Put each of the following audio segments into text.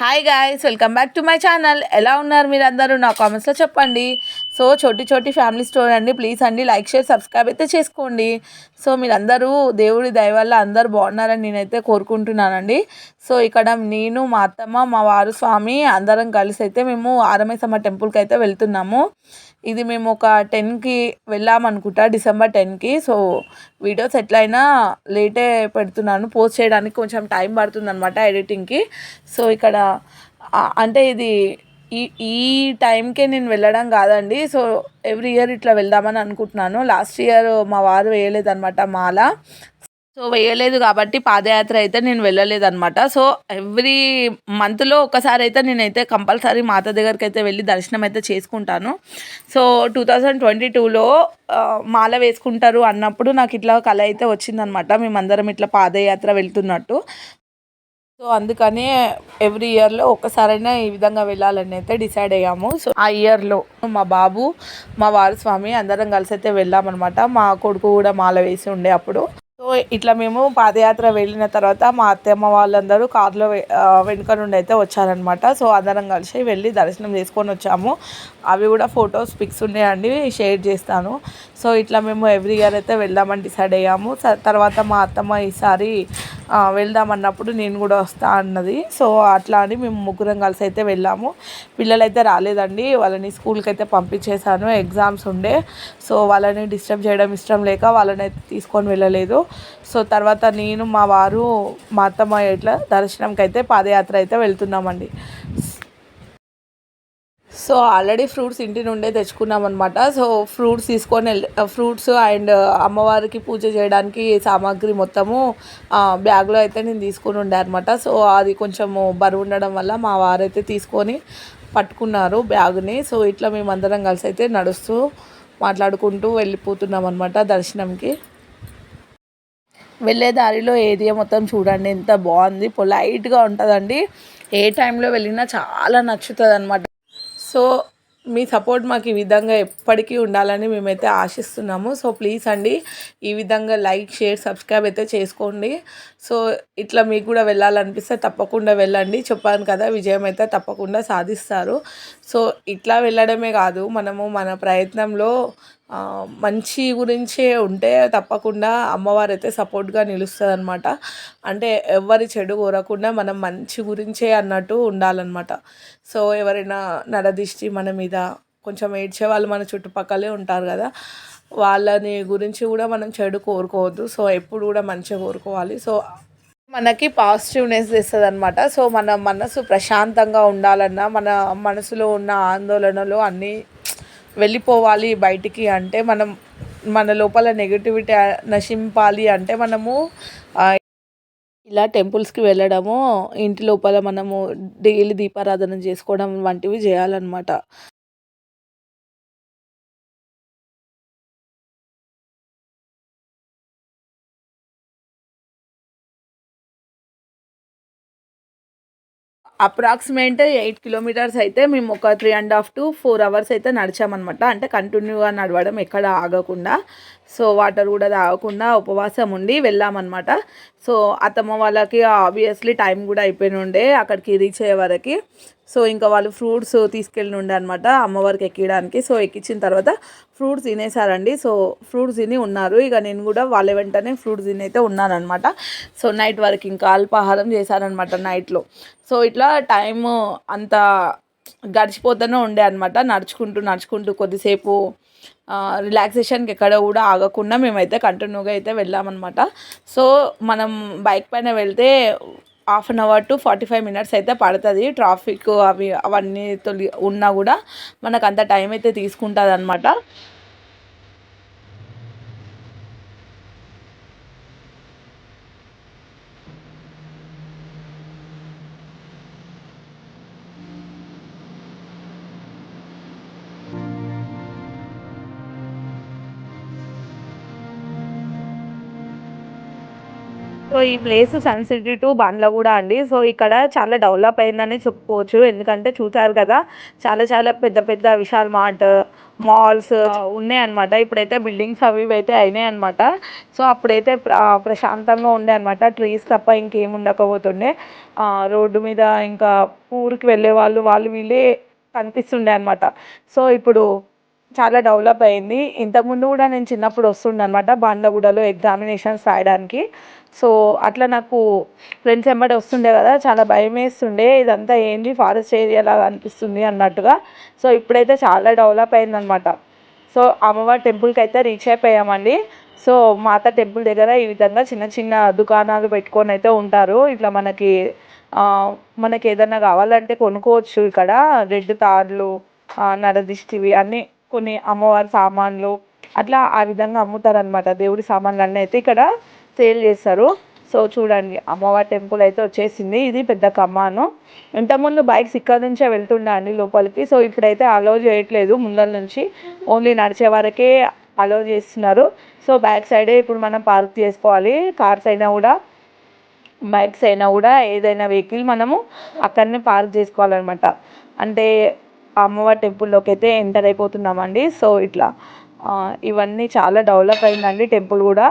Hi guys welcome back to my channel ఎలా ఉన్నారు మీరు అందరూ నా కామెంట్స్లో చెప్పండి. సో చోటి చోటి ఫ్యామిలీ స్టోరీ అండి. ప్లీజ్ అండి లైక్ షేర్ సబ్స్క్రైబ్ అయితే చేసుకోండి. సో మీరందరూ దేవుడి దయ వల్ల అందరూ బాగున్నారని నేనైతే కోరుకుంటున్నానండి. సో ఇక్కడ నేను మా అత్తమ్మ మా వారు స్వామి అందరం కలిసి అయితే మేము ఆరమేసమ్మ టెంపుల్కి అయితే వెళ్తున్నాము. ఇది మేము ఒక టెన్కి వెళ్ళామనుకుంటా డిసెంబర్ టెన్కి. సో వీడియోస్ ఎట్లయినా లేటే పెడుతున్నాను. పోస్ట్ చేయడానికి కొంచెం టైం పడుతుంది అనమాట ఎడిటింగ్కి. సో ఇక్కడ అంటే ఇది ఈ ఈ టైంకే నేను వెళ్ళడం కాదండి. సో ఎవ్రీ ఇయర్ ఇట్లా వెళ్దామని అనుకుంటున్నాను. లాస్ట్ ఇయర్ మా వారు వేయలేదన్నమాట మాల. సో వేయలేదు కాబట్టి పాదయాత్ర అయితే నేను వెళ్ళలేదు అనమాట సో ఎవ్రీ మంత్లో ఒకసారి అయితే నేనైతే కంపల్సరీ మాత దగ్గరికి అయితే వెళ్ళి దర్శనం అయితే చేసుకుంటాను. సో టూ థౌజండ్ ట్వంటీ టూలో మాల వేసుకుంటారు అన్నప్పుడు నాకు ఇట్లా కళ అయితే వచ్చిందనమాట మేమందరం ఇట్లా పాదయాత్ర వెళ్తున్నట్టు. సో అందుకనే ఎవ్రీ ఇయర్లో ఒక్కసారైనా ఈ విధంగా వెళ్ళాలని అయితే డిసైడ్ అయ్యాము. సో ఆ ఇయర్లో మా బాబు మా వారస్వామి అందరం కలిసి అయితే వెళ్ళామన్నమాట. మా కొడుకు కూడా మాల వేసి ఉండే అప్పుడు. సో ఇట్లా మేము పాదయాత్ర వెళ్ళిన తర్వాత మా అత్తమ్మ వాళ్ళందరూ కారులో వెనుక నుండి అయితే వచ్చారనమాట సో అందరం కలిసి వెళ్ళి దర్శనం చేసుకొని వచ్చాము. అవి కూడా ఫొటోస్ పిక్స్ ఉన్నాయండి షేర్ చేస్తాను. సో ఇట్లా మేము ఎవ్రీ ఇయర్ అయితే వెళ్దామని డిసైడ్ అయ్యాము. తర్వాత మా అత్తమ్మ ఈసారి వెళ్దామన్నప్పుడు నేను కూడా వస్తా అన్నది. సో అట్లా అని మేము ముగ్గురం కలిసి అయితే వెళ్ళాము. పిల్లలు అయితే రాలేదండి. వాళ్ళని స్కూల్కి అయితే పంపించేశాను. ఎగ్జామ్స్ ఉండే. సో వాళ్ళని డిస్టర్బ్ చేయడం ఇష్టం లేక వాళ్ళని అయితే తీసుకొని వెళ్ళలేదు. సో తర్వాత నేను మా వారు మా అత్తమ్మ ఇట్లా దర్శనంకి అయితే పాదయాత్ర అయితే వెళ్తున్నామండి. సో ఆల్రెడీ ఫ్రూట్స్ ఇంటి నుండే తెచ్చుకున్నాం అనమాట సో ఫ్రూట్స్ తీసుకొని వెళ్ళి ఫ్రూట్స్ అండ్ అమ్మవారికి పూజ చేయడానికి సామాగ్రి మొత్తము బ్యాగ్లో అయితే నేను తీసుకొని ఉండే అనమాట సో అది కొంచెము బరువు ఉండడం వల్ల మా వారైతే తీసుకొని పట్టుకున్నారు బ్యాగ్ని. సో ఇట్లా మేమందరం కలిసి అయితే నడుస్తూ మాట్లాడుకుంటూ వెళ్ళిపోతున్నాం అనమాట దర్శనంకి. వెళ్ళే దారిలో ఏరియా మొత్తం చూడండి ఎంత బాగుంది. పొలైట్గా ఉంటుందండి. ఏ టైంలో వెళ్ళినా చాలా నచ్చుతుంది అనమాట సో మీ సపోర్ట్ మాకు ఈ విధంగా ఎప్పటికీ ఉండాలని మేమైతే ఆశిస్తున్నాము. సో ప్లీజ్ అండి ఈ విధంగా లైక్ షేర్ సబ్స్క్రైబ్ అయితే చేసుకోండి. సో ఇట్లా మీకు కూడా వెళ్ళాలనిపిస్తే తప్పకుండా వెళ్ళండి. చెప్పాను కదా విజయం అయితే తప్పకుండా సాధిస్తారు. సో ఇట్లా వెళ్ళడమే కాదు మనము మన ప్రయత్నంలో మంచి గురించే ఉంటే తప్పకుండా అమ్మవారు అయితే సపోర్ట్గా నిలుస్తుంది అనమాట అంటే ఎవరి చెడు కోరకుండా మనం మంచి గురించే అన్నట్టు ఉండాలన్నమాట. సో ఎవరైనా నరదిష్టి మన మీద కొంచెం ఏడ్చే వాళ్ళు మన చుట్టుపక్కలే ఉంటారు కదా వాళ్ళని గురించి కూడా మనం చెడు కోరుకోవద్దు. సో ఎప్పుడు కూడా మంచిగా కోరుకోవాలి. సో మనకి పాజిటివ్నెస్ ఇస్తుంది అనమాట సో మన మనసు ప్రశాంతంగా ఉండాలన్నా మన మనసులో ఉన్న ఆందోళనలు అన్నీ వెళ్ళిపోవాలి బయటికి అంటే మనం మన లోపల నెగిటివిటీ నశింపాలి అంటే మనము ఇలా టెంపుల్స్కి వెళ్ళడము ఇంటి లోపల మనము డైలీ దీపారాధన చేసుకోవడం వంటివి చేయాలన్నమాట. అప్రాక్సిమేట్ ఎయిట్ కిలోమీటర్స్ అయితే మేము ఒక three and half to four hours అయితే నడిచామన్నమాట. అంటే కంటిన్యూగా నడవడం ఎక్కడ ఆగకుండా. సో వాటర్ కూడా తాగకుండా ఉపవాసం ఉండి వెళ్ళామన్నమాట. సో అత్తమ్మ వాళ్ళకి ఆబ్వియస్లీ టైం కూడా అయిపోయి ఉండే అక్కడికి రీచ్ అయ్యే వరకు. సో ఇంకా వాళ్ళు ఫ్రూట్స్ తీసుకెళ్ళి ఉండే అనమాట అమ్మవారికి ఎక్కడానికి సో ఎక్కించిన తర్వాత ఫ్రూట్స్ తినేసారండి సో ఫ్రూట్స్ తిని ఉన్నారు. ఇక నేను కూడా వాళ్ళ వెంటనే ఫ్రూట్స్ తిని అయితే ఉన్నానమాట సో నైట్ వరకు ఇంకా అల్పాహారం చేశారనమాట నైట్లో సో ఇట్లా టైం అంత గడిచిపోతూనే ఉండే అనమాట నడుచుకుంటూ నడుచుకుంటూ కొద్దిసేపు రిలాక్సేషన్కి ఎక్కడ కూడా ఆగకుండా మేమైతే కంటిన్యూగా అయితే వెళ్ళామన్నమాట. సో మనం బైక్ పైన వెళ్తే half an hour to forty five minutes అయితే పడుతుంది. ట్రాఫిక్ అవి అవన్నీ తొలి ఉన్నా కూడా మనకు అంత టైం అయితే తీసుకుంటుంది అనమాట సో ఈ place sun city to Bandlaguda అండి. సో ఇక్కడ చాలా డెవలప్ అయిందని చెప్పుకోవచ్చు. ఎందుకంటే చూసారు కదా చాలా చాలా పెద్ద పెద్ద విశాల్ మార్ట్ మాల్స్ ఉన్నాయన్నమాట. ఇప్పుడైతే బిల్డింగ్స్ అవి ఇవి అయితే అయినాయి అనమాట సో అప్పుడైతే ప్ర ప్రశాంతంగా ఉండే అనమాట ట్రీస్ తప్ప ఇంకేం ఉండకపోతుండే. రోడ్డు మీద ఇంకా ఊరికి వెళ్ళే వాళ్ళు వాళ్ళు వీళ్ళే కనిపిస్తుండే అనమాట సో ఇప్పుడు చాలా డెవలప్ అయింది. ఇంతకుముందు కూడా నేను చిన్నప్పుడు వస్తుండే అనమాట బండ్లగూడలో ఎగ్జామినేషన్స్ రాయడానికి. సో అట్లా నాకు ఫ్రెండ్స్ వెంబడి వస్తుండే కదా చాలా భయం వేస్తుండే ఇదంతా ఏంది? ఫారెస్ట్ ఏరియా లాగా అనిపిస్తుంది అన్నట్టుగా. సో ఇప్పుడైతే చాలా డెవలప్ అయిందనమాట. సో అమ్మవారి టెంపుల్కి అయితే రీచ్ అయిపోయామండి. సో మాత టెంపుల్ దగ్గర ఈ విధంగా చిన్న చిన్న దుకాణాలు పెట్టుకొని అయితే ఉంటారు. ఇట్లా మనకి మనకి ఏదైనా కావాలంటే కొనుక్కోవచ్చు ఇక్కడ. రెడ్ తాళ్ళు నరదిష్టివి అన్నీ కొన్ని అమ్మవారి సామాన్లు అట్లా ఆ విధంగా అమ్ముతారనమాట దేవుడి సామాన్లు అన్నీ అయితే ఇక్కడ సేల్ చేస్తారు. సో చూడండి అమ్మవారి టెంపుల్ అయితే వచ్చేసింది. ఇది పెద్ద కమ్మాను. ఇంతకుముందు బైక్స్ ఇక్కడ నుంచే వెళ్తుండే అండి లోపలికి. సో ఇప్పుడైతే అలో చేయట్లేదు. ముందర నుంచి ఓన్లీ నడిచే వరకే అలో చేస్తున్నారు. సో బ్యాక్ సైడే ఇప్పుడు మనం పార్క్ చేసుకోవాలి. కార్స్ అయినా కూడా బైక్స్ అయినా కూడా ఏదైనా వెహికల్ మనము అక్కడనే పార్క్ చేసుకోవాలన్నమాట. అంటే అమ్మవారి టెంపుల్లోకి అయితే ఎంటర్ అయిపోతున్నామండి. సో ఇట్లా ఇవన్నీ చాలా డెవలప్ అయిందండి టెంపుల్ కూడా.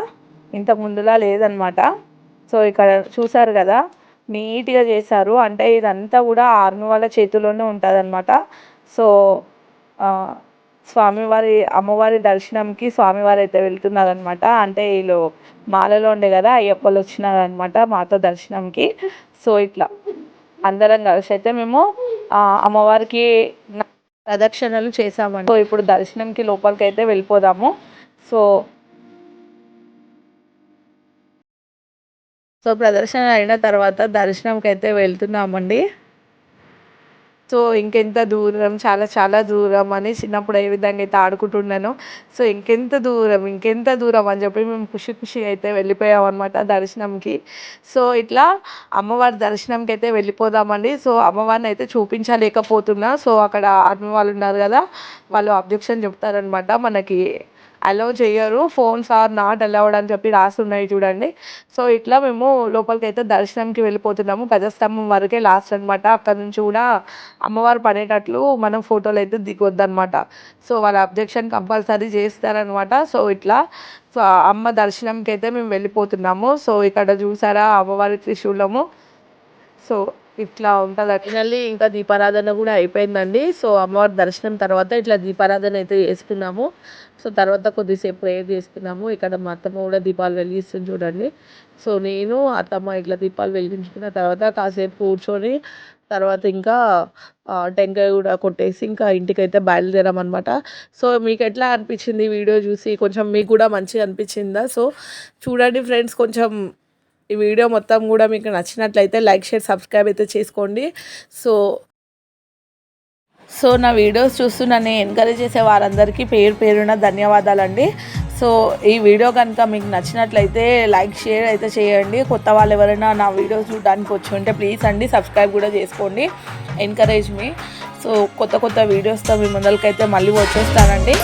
ఇంత ముందులా లేదనమాట సో ఇక్కడ చూసారు కదా నీట్గా చేశారు. అంటే ఇదంతా కూడా ఆర్మీ వాళ్ళ చేతిలోనే ఉంటుందన్నమాట. సో స్వామివారి అమ్మవారి దర్శనంకి స్వామివారు అయితే వెళ్తున్నారనమాట అంటే వీళ్ళు మాలలో ఉండే కదా అయ్యప్పలు వచ్చినారనమాట మాతో దర్శనంకి. సో ఇట్లా. అందరం కలిసి అయితే మేము అమ్మవారికి ప్రదక్షిణలు చేసామండి సో ఇప్పుడు దర్శనంకి లోపలికి అయితే వెళ్ళిపోదాము. సో సో ప్రదర్శన అయిన తర్వాత దర్శనంకి అయితే వెళ్తున్నామండి. సో ఇంకెంత దూరం చాలా చాలా దూరం అని చిన్నప్పుడు ఏ విధంగా అయితే ఆడుకుంటున్నానో సో ఇంకెంత దూరం ఇంకెంత దూరం అని చెప్పి మేము ఖుషి ఖుషి అయితే వెళ్ళిపోయాం అనమాట దర్శనంకి. సో ఇట్లా అమ్మవారి దర్శనంకి అయితే వెళ్ళిపోదామండి. సో అమ్మవారిని అయితే చూపించలేకపోతున్నా. సో అక్కడ ఆర్మీ వాళ్ళు ఉన్నారు కదా వాళ్ళు అబ్జెక్షన్ చెప్తారనమాట మనకి అలౌ చేయరు. ఫోన్స్ ఆర్ నాట్ అలౌడ్ అని చెప్పి రాసి ఉన్నాయి చూడండి. సో ఇట్లా మేము లోపలికి అయితే దర్శనంకి వెళ్ళిపోతున్నాము. గజస్తంభం వరకే లాస్ట్ అనమాట అక్కడ నుంచి కూడా అమ్మవారు పడేటట్లు మనం ఫోటోలు అయితే దిగొద్దనమాట సో వాళ్ళ అబ్జెక్షన్ కంపల్సరీ చేస్తారనమాట సో ఇట్లా సో అమ్మ దర్శనంకి అయితే మేము వెళ్ళిపోతున్నాము. సో ఇక్కడ చూసారా అమ్మవారి త్రిశూలము. సో ఇట్లా ఉంటుంది ఫైనల్లీ ఇంకా దీపారాధన కూడా అయిపోయిందండి. సో అమ్మవారి దర్శనం తర్వాత ఇట్లా దీపారాధన అయితే చేసుకున్నాము. సో తర్వాత కొద్దిసేపు ప్రేయర్ చేసుకున్నాము. ఇక్కడ మా అత్తమ్మ కూడా దీపాలు వెలిగిస్తుంది చూడండి. సో నేను అత్తమ్మ ఇట్లా దీపాలు వెలిగించుకున్న తర్వాత కాసేపు కూర్చొని తర్వాత ఇంకా టెంకాయ కూడా కొట్టేసి ఇంకా ఇంటికైతే బయలుదేరామన్నమాట. సో మీకు ఎట్లా అనిపించింది వీడియో చూసి? కొంచెం మీకు కూడా మంచిగా అనిపించిందా? సో చూడండి ఫ్రెండ్స్ కొంచెం ఈ వీడియో మొత్తం కూడా మీకు నచ్చినట్లయితే లైక్ షేర్ సబ్స్క్రైబ్ అయితే చేసుకోండి. సో సో నా వీడియోస్ చూస్తూ నన్ను ఎంకరేజ్ చేసే వారందరికీ పేరు పేరున ధన్యవాదాలండి. సో ఈ వీడియో కనుక మీకు నచ్చినట్లయితే లైక్ షేర్ అయితే చేయండి. కొత్త వాళ్ళు ఎవరైనా నా వీడియోస్ చూడడానికి వచ్చి ఉంటే ప్లీజ్ అండి సబ్స్క్రైబ్ కూడా చేసుకోండి. ఎంకరేజ్ మీ సో కొత్త కొత్త వీడియోస్తో మీ ముందరికైతే మళ్ళీ వచ్చేస్తానండి.